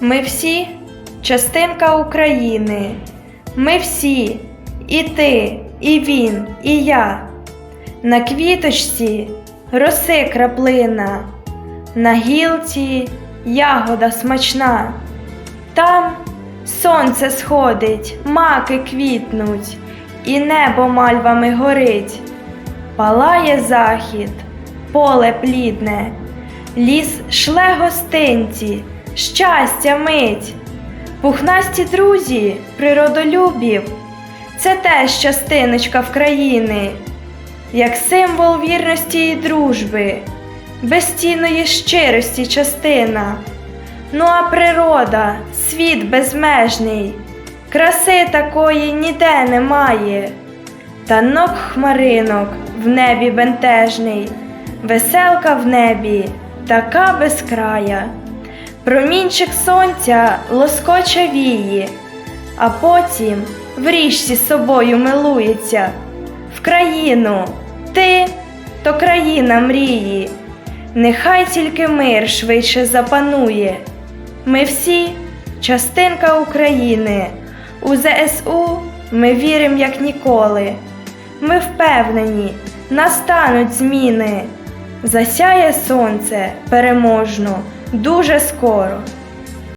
Ми всі частинка України. Ми всі, і ти, і він, і я. На квіточці роси краплина, на гілці ягода смачна. Там сонце сходить, маки квітнуть, і небо мальвами горить. Палає захід, поле плідне, ліс шле гостинці, щастя мить. Пухнасті друзі, природолюбів, це теж частиночка в країни, як символ вірності і дружби, безцінної щирості частина. Ну а природа, світ безмежний, краси такої ніде немає. Танок хмаринок в небі бентежний, веселка в небі, така безкрая. Промінчик сонця лоскоче вії, а потім в річці собою милується. В країну, ти то країна мрії, нехай тільки мир швидше запанує. Ми всі частинка України. У ЗСУ ми віримо як ніколи. Ми впевнені, настануть зміни. Засяє сонце переможно дуже скоро.